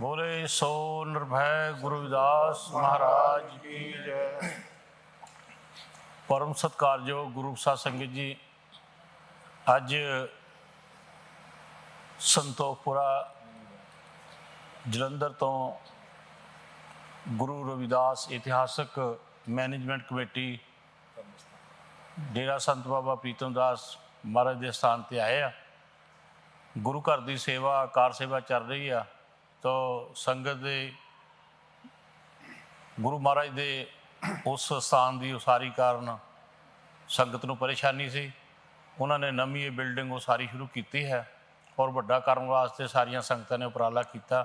ਬੋਲੇ ਸੋ ਨਿਰਭੈ ਗੁਰੂ ਵਿਦਾਸ ਮਹਾਰਾਜ ਕੀ ਜੈ। ਪਰਮ ਸਤਕਾਰਯੋਗ ਗੁਰੂ ਸਾਹਿਬ ਸੰਗਤ ਜੀ, ਅੱਜ ਸੰਤੋਖਪੁਰਾ ਜਲੰਧਰ ਤੋਂ ਗੁਰੂ ਰਵਿਦਾਸ ਇਤਿਹਾਸਕ ਮੈਨੇਜਮੈਂਟ ਕਮੇਟੀ ਡੇਰਾ ਸੰਤ ਬਾਬਾ ਪ੍ਰੀਤਮ ਦਾਸ ਮਹਾਰਾਜ ਦੇ ਸਥਾਨ ਤੇ ਆਏ ਆ। ਗੁਰੂ ਘਰ ਦੀ ਸੇਵਾ, ਕਾਰ ਸੇਵਾ ਚੱਲ ਰਹੀ ਆ। ਤਾਂ ਸੰਗਤ ਦੇ ਗੁਰੂ ਮਹਾਰਾਜ ਦੇ ਉਸ ਸਥਾਨ ਦੀ ਉਸਾਰੀ ਕਾਰਨ ਸੰਗਤ ਨੂੰ ਪਰੇਸ਼ਾਨੀ ਸੀ। ਉਹਨਾਂ ਨੇ ਨਵੀਂ ਇਹ ਬਿਲਡਿੰਗ ਉਸਾਰੀ ਸ਼ੁਰੂ ਕੀਤੀ ਹੈ ਔਰ ਵੱਡਾ ਕਰਨ ਵਾਸਤੇ ਸਾਰੀਆਂ ਸੰਗਤਾਂ ਨੇ ਉਪਰਾਲਾ ਕੀਤਾ।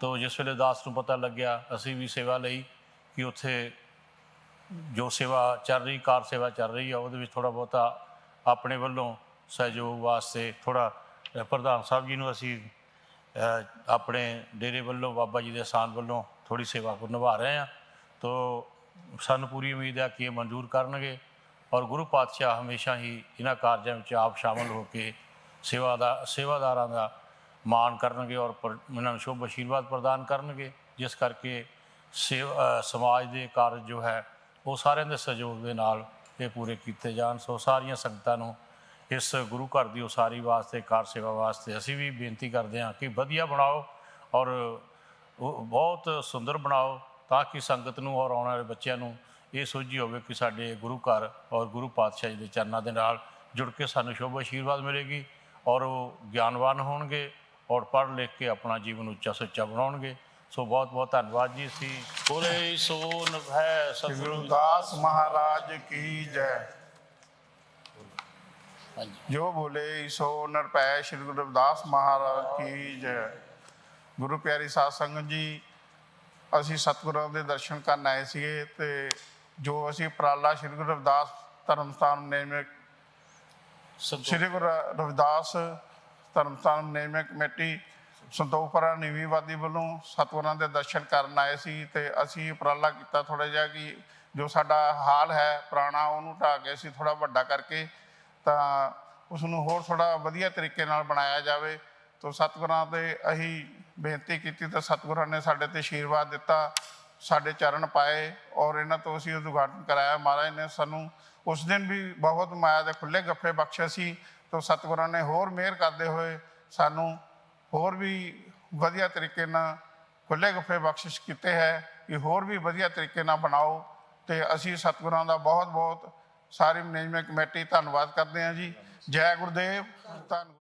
ਤਾਂ ਜਿਸ ਵੇਲੇ ਦਾਸ ਨੂੰ ਪਤਾ ਲੱਗਿਆ, ਅਸੀਂ ਵੀ ਸੇਵਾ ਲਈ ਕਿ ਉੱਥੇ ਜੋ ਸੇਵਾ ਚੱਲ ਰਹੀ, ਕਾਰ ਸੇਵਾ ਚੱਲ ਰਹੀ ਆ, ਉਹਦੇ ਵਿੱਚ ਥੋੜਾ ਬਹੁਤਾ ਆਪਣੇ ਵੱਲੋਂ ਸਹਿਯੋਗ ਵਾਸਤੇ ਥੋੜਾ ਪ੍ਰਧਾਨ ਸਾਹਿਬ ਜੀ ਨੂੰ ਅਸੀਂ ਆਪਣੇ ਡੇਰੇ ਵੱਲੋਂ, ਬਾਬਾ ਜੀ ਦੇ ਸਥਾਨ ਵੱਲੋਂ ਥੋੜੀ ਸੇਵਾ ਕੋ ਨਿਭਾ ਰਹੇ ਆ ਤੋ ਸਾਨੂੰ ਪੂਰੀ ਉਮੀਦ ਹੈ ਕਿ ਇਹ ਮਨਜ਼ੂਰ ਕਰਨਗੇ ਔਰ ਗੁਰੂ ਪਾਤਸ਼ਾਹ ਹਮੇਸ਼ਾ ਹੀ ਇਹਨਾਂ ਕਾਰਜਾਂ ਵਿੱਚ ਆਪ ਸ਼ਾਮਲ ਹੋ ਕੇ ਸੇਵਾ ਦਾ ਸੇਵਾਦਾਰਾਂ ਦਾ ਮਾਣ ਕਰਨਗੇ ਔਰ ਇਹਨਾਂ ਨੂੰ ਸ਼ੁਭ ਆਸ਼ੀਰਵਾਦ ਪ੍ਰਦਾਨ ਕਰਨਗੇ। ਜਿਸ ਕਰਕੇ ਸੇਵ ਸਮਾਜ ਦੇ ਕਾਰਜ ਜੋ ਹੈ, ਉਹ ਸਾਰਿਆਂ ਦੇ ਸਹਿਯੋਗ ਦੇ ਨਾਲ ਇਹ ਪੂਰੇ ਕੀਤੇ ਜਾਣ। ਸੋ ਸਾਰੀਆਂ ਸੰਗਤਾਂ ਨੂੰ ਇਸ ਗੁਰੂ ਘਰ ਦੀ ਉਸਾਰੀ ਵਾਸਤੇ, ਕਾਰ ਸੇਵਾ ਵਾਸਤੇ ਅਸੀਂ ਵੀ ਬੇਨਤੀ ਕਰਦੇ ਹਾਂ ਕਿ ਵਧੀਆ ਬਣਾਓ ਔਰ ਉਹ ਬਹੁਤ ਸੁੰਦਰ ਬਣਾਓ ਤਾਂ ਕਿ ਸੰਗਤ ਨੂੰ ਔਰ ਆਉਣ ਵਾਲੇ ਬੱਚਿਆਂ ਨੂੰ ਇਹ ਸੋਝੀ ਹੋਵੇ ਕਿ ਸਾਡੇ ਗੁਰੂ ਘਰ ਔਰ ਗੁਰੂ ਪਾਤਸ਼ਾਹ ਜੀ ਦੇ ਚਰਨਾਂ ਦੇ ਨਾਲ ਜੁੜ ਕੇ ਸਾਨੂੰ ਸ਼ੁਭ ਆਸ਼ੀਰਵਾਦ ਮਿਲੇਗੀ ਔਰ ਉਹ ਗਿਆਨਵਾਨ ਹੋਣਗੇ ਔਰ ਪੜ੍ਹ ਲਿਖ ਕੇ ਆਪਣਾ ਜੀਵਨ ਉੱਚਾ ਸੁੱਚਾ ਬਣਾਉਣਗੇ। ਸੋ ਬਹੁਤ ਬਹੁਤ ਧੰਨਵਾਦ ਜੀ ਸੀ ਬੋਲੇ ਸੋ ਨਿਭੈ ਸਤਿਗੁਰੂ ਗੁਰਦਾਸ ਮਹਾਰਾਜ ਕੀ ਜੈ। ਜੋ ਬੋਲੇ ਸੋ ਨਰਪੈ ਸ਼੍ਰੀ ਗੁਰੂ ਰਵਿਦਾਸ ਮਹਾਰਾਜ ਕੀ ਜੈ। ਗੁਰੂ ਪਿਆਰੀ ਸਾਧ ਸੰਗਤ ਜੀ ਅਸੀਂ ਸਤਿਗੁਰਾਂ ਦੇ ਦਰਸ਼ਨ ਕਰਨ ਆਏ ਸੀਗੇ ਤੇ ਜੋ ਅਸੀਂ ਉਪਰਾਲਾ ਸ਼੍ਰੀ ਗੁਰੂ ਰਵਿਦਾਸ ਧਰਮ ਸਥਾਨ ਨੇਮੇ ਸੰਤੋਖ। ਸ਼੍ਰੀ ਗੁਰੂ ਰਵਿਦਾਸ ਧਰਮ ਸਥਾਨ ਨੇਮੇ ਕਮੇਟੀ ਸੰਤੋਖਪੁਰਾ ਨੀਵੀਂ ਵਾਦੀ ਵੱਲੋਂ ਸਤਿਗੁਰਾਂ ਦੇ ਦਰਸ਼ਨ ਕਰਨ ਆਏ ਸੀ ਤੇ ਅਸੀਂ ਉਪਰਾਲਾ ਕੀਤਾ ਥੋੜਾ ਜਿਹਾ ਕਿ ਜੋ ਸਾਡਾ ਹਾਲ ਹੈ ਪੁਰਾਣਾ ਉਹਨੂੰ ਢਾਹ ਕੇ ਅਸੀਂ ਥੋੜਾ ਵੱਡਾ ਕਰਕੇ ਤਾਂ ਉਸ ਨੂੰ ਹੋਰ ਥੋੜਾ ਵਧੀਆ ਤਰੀਕੇ ਨਾਲ ਬਣਾਇਆ ਜਾਵੇ। ਤੋਂ ਸਤਿਗੁਰਾਂ ਤੇ ਅਸੀਂ ਬੇਨਤੀ ਕੀਤੀ ਤਾਂ ਸਤਿਗੁਰਾਂ ਨੇ ਸਾਡੇ ਤੇ ਆਸ਼ੀਰਵਾਦ ਦਿੱਤਾ, ਸਾਡੇ ਚਰਨ ਪਾਏ ਔਰ ਇਹਨਾਂ ਤੋਂ ਅਸੀਂ ਉਦਘਾਟਨ ਕਰਾਇਆ। ਮਹਾਰਾਜ ਨੇ ਸਾਨੂੰ ਉਸ ਦਿਨ ਵੀ ਬਹੁਤ ਮਾਇਆ ਦੇ ਖੁੱਲੇ ਗੱਫੇ ਬਖਸ਼ੇ ਸੀ। ਤੋਂ ਸਤਿਗੁਰਾਂ ਨੇ ਹੋਰ ਮਿਹਰ ਕਰਦੇ ਹੋਏ ਸਾਨੂੰ ਹੋਰ ਵੀ ਵਧੀਆ ਤਰੀਕੇ ਨਾਲ ਖੁੱਲੇ ਗੱਫੇ ਬਖਸ਼ਿਸ਼ ਕੀਤੇ ਹੈ ਕਿ ਹੋਰ ਵੀ ਵਧੀਆ ਤਰੀਕੇ ਨਾਲ ਬਣਾਓ। ਤੇ ਅਸੀਂ ਸਤਿਗੁਰਾਂ ਦਾ ਬਹੁਤ ਬਹੁਤ ਸਾਰੀ ਮੈਨੇਜਮੈਂਟ ਕਮੇਟੀ ਧੰਨਵਾਦ ਕਰਦੇ ਹਾਂ ਜੀ। ਜੈ ਗੁਰਦੇਵ ਧੰਨ